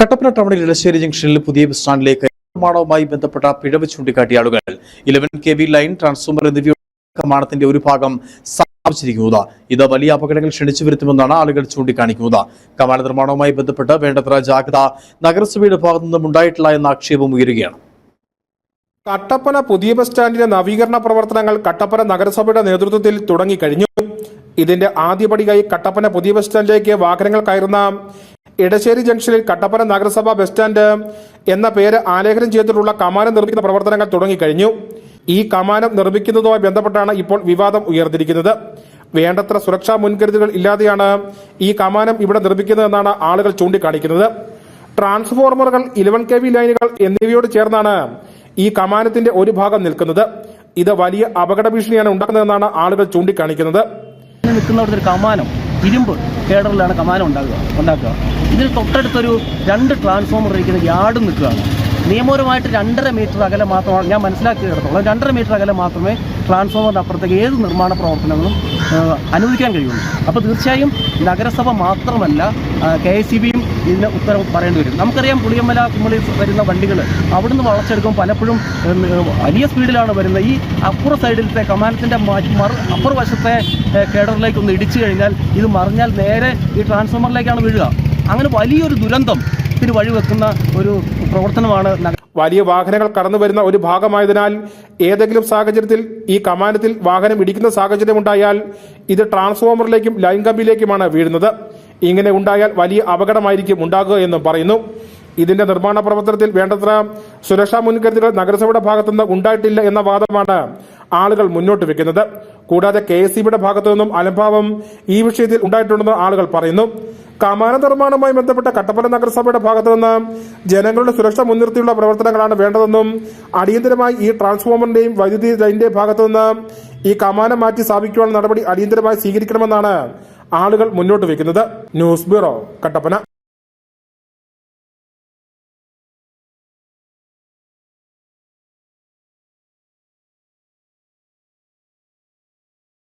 കട്ടപ്പന ടൗണിൽ ഇടശ്ശേരി ജംഗ്ഷനിൽ പുതിയ ബസ് സ്റ്റാൻഡിലേക്ക് നിർമ്മാണവുമായി ബന്ധപ്പെട്ട പിഴവ് ചൂണ്ടിക്കാട്ടിയ ആളുകൾ. Eleven K V line transformer എന്നിവയുടെ നിർമ്മാണത്തിന്റെ ഒരു ഭാഗം സ്ഥാപിച്ചിരിക്കുന്നത്. ഇത് വലിയ അപകടങ്ങൾ ക്ഷണിച്ചു വരുത്തുമെന്നാണ് ആളുകൾ ചൂണ്ടിക്കാണിക്കുന്നത്. കമാന നിർമ്മാണവുമായി ബന്ധപ്പെട്ട് വേണ്ടത്ര ജാഗ്രത നഗരസഭയുടെ ഭാഗത്തു നിന്നും ഉണ്ടായിട്ടില്ല എന്ന ആക്ഷേപം ഉയരുകയാണ്. കട്ടപ്പന പുതിയ ബസ് സ്റ്റാൻഡിന്റെ നവീകരണ പ്രവർത്തനങ്ങൾ കട്ടപ്പന നഗരസഭയുടെ നേതൃത്വത്തിൽ തുടങ്ങിക്കഴിഞ്ഞു. ഇതിന്റെ ആദ്യപടിയായി കട്ടപ്പന പുതിയ ബസ് സ്റ്റാൻഡിലേക്ക് വാഹനങ്ങൾ കയറുന്ന ഇടശ്ശേരി ജംഗ്ഷനിൽ കട്ടപ്പന നഗരസഭ ബസ് സ്റ്റാൻഡ് എന്ന പേര് ആലേഖനം ചെയ്തിട്ടുള്ള കമാനം നിർമ്മിക്കുന്ന പ്രവർത്തനങ്ങൾ തുടങ്ങിക്കഴിഞ്ഞു. ഈ കമാനം നിർമ്മിക്കുന്നതുമായി ബന്ധപ്പെട്ടാണ് ഇപ്പോൾ വിവാദം ഉയർന്നിരിക്കുന്നത്. വേണ്ടത്ര സുരക്ഷാ മുൻകരുതലുകൾ ഇല്ലാതെയാണ് ഈ കമാനം ഇവിടെ നിർമ്മിക്കുന്നതെന്നാണ് ആളുകൾ ചൂണ്ടിക്കാണിക്കുന്നത്. ട്രാൻസ്ഫോർമറുകൾ ഇലവൻ കെ വി ലൈനുകൾ എന്നിവയോട് ചേർന്നാണ് ഈ കമാനത്തിന്റെ ഒരു ഭാഗം നിൽക്കുന്നത്. ഇത് വലിയ അപകട ഭീഷണിയാണ് ഉണ്ടാക്കുന്നതെന്നാണ് ആളുകൾ ചൂണ്ടിക്കാണിക്കുന്നത്. നിൽക്കുന്നവിടുത്തെ കമാനം ഇരുമ്പ്. കേഡറിലാണ് കമാനം ഉണ്ടാകുക ഉണ്ടാക്കുക. ഇതിന് തൊട്ടടുത്തൊരു രണ്ട് ട്രാൻസ്ഫോമർ ഇരിക്കുന്ന യാർഡും നിൽക്കുകയാണ്. നിയമപരമായിട്ട് രണ്ടര മീറ്റർ അകലെ മാത്രമാണ് ഞാൻ മനസ്സിലാക്കി കിടത്തോളം രണ്ടര മീറ്റർ അകലെ മാത്രമേ ട്രാൻസ്ഫോമറിന്റെ അപ്പുറത്തേക്ക് ഏത് നിർമ്മാണ പ്രവർത്തനങ്ങളും അനുവദിക്കാൻ കഴിയുള്ളൂ. അപ്പോൾ തീർച്ചയായും നഗരസഭ മാത്രമല്ല കെ എസ് സി ബിയും ഇതിന് ഉത്തരവ് പറയേണ്ടി വരും. നമുക്കറിയാം പുളിയമ്മല കുമ്മളി വരുന്ന വണ്ടികൾ അവിടുന്ന് വളച്ചെടുക്കും. പലപ്പോഴും വലിയ സ്പീഡിലാണ് വരുന്നത്. ഈ അപ്പുറ സൈഡിലത്തെ കമാനത്തിന്റെ മറു അപ്പുറ വശത്തെ കേഡറിലേക്ക് ഒന്ന് ഇടിച്ചു കഴിഞ്ഞാൽ ഇത് മറിഞ്ഞാൽ നേരെ ഈ ട്രാൻസ്ഫോമറിലേക്കാണ് വീഴുക. അങ്ങനെ വലിയൊരു ദുരന്തം ഇതിന് വഴിവെക്കുന്ന ഒരു പ്രവർത്തനമാണ് വലിയ വാഹനങ്ങൾ കടന്നു വരുന്ന ഒരു ഭാഗമായതിനാൽ ഏതെങ്കിലും സാഹചര്യത്തിൽ ഈ കമാനത്തിൽ വാഹനം ഇടിക്കുന്ന സാഹചര്യമുണ്ടായാൽ ഇത് ട്രാൻസ്ഫോമറിലേക്കും ലൈൻ കമ്പിയിലേക്കുമാണ് വീഴുന്നത്. ഇങ്ങനെ ഉണ്ടായാൽ വലിയ അപകടമായിരിക്കും ഉണ്ടാകുക എന്നും പറയുന്നു. ഇതിന്റെ നിർമ്മാണ പ്രവർത്തനത്തിൽ വേണ്ടത്ര സുരക്ഷാ മുൻകരുതലുകൾ നഗരസഭയുടെ ഭാഗത്തുനിന്ന് ഉണ്ടായിട്ടില്ല എന്ന വാദമാണ് ആളുകൾ മുന്നോട്ട് വെക്കുന്നത്. കൂടാതെ കെ എസ് സിബിയുടെ ഭാഗത്തു നിന്നും അലംഭാവം ഈ വിഷയത്തിൽ ഉണ്ടായിട്ടുണ്ടെന്ന് ആളുകൾ പറയുന്നു. കമാന നിർമ്മാണവുമായി ബന്ധപ്പെട്ട കട്ടപ്പന നഗരസഭയുടെ ഭാഗത്തു നിന്ന് ജനങ്ങളുടെ സുരക്ഷ മുൻനിർത്തിയുള്ള പ്രവർത്തനങ്ങളാണ് വേണ്ടതെന്നും അടിയന്തരമായി ഈ ട്രാൻസ്ഫോമറിന്റെയും വൈദ്യുതി ലൈനിന്റെയും ഭാഗത്തു നിന്ന് ഈ കമാനം മാറ്റി സ്ഥാപിക്കുവാനുള്ള നടപടി അടിയന്തരമായി സ്വീകരിക്കണമെന്നാണ് ആളുകൾ മുന്നോട്ട് വയ്ക്കുന്നത്. News bureau Kattappana.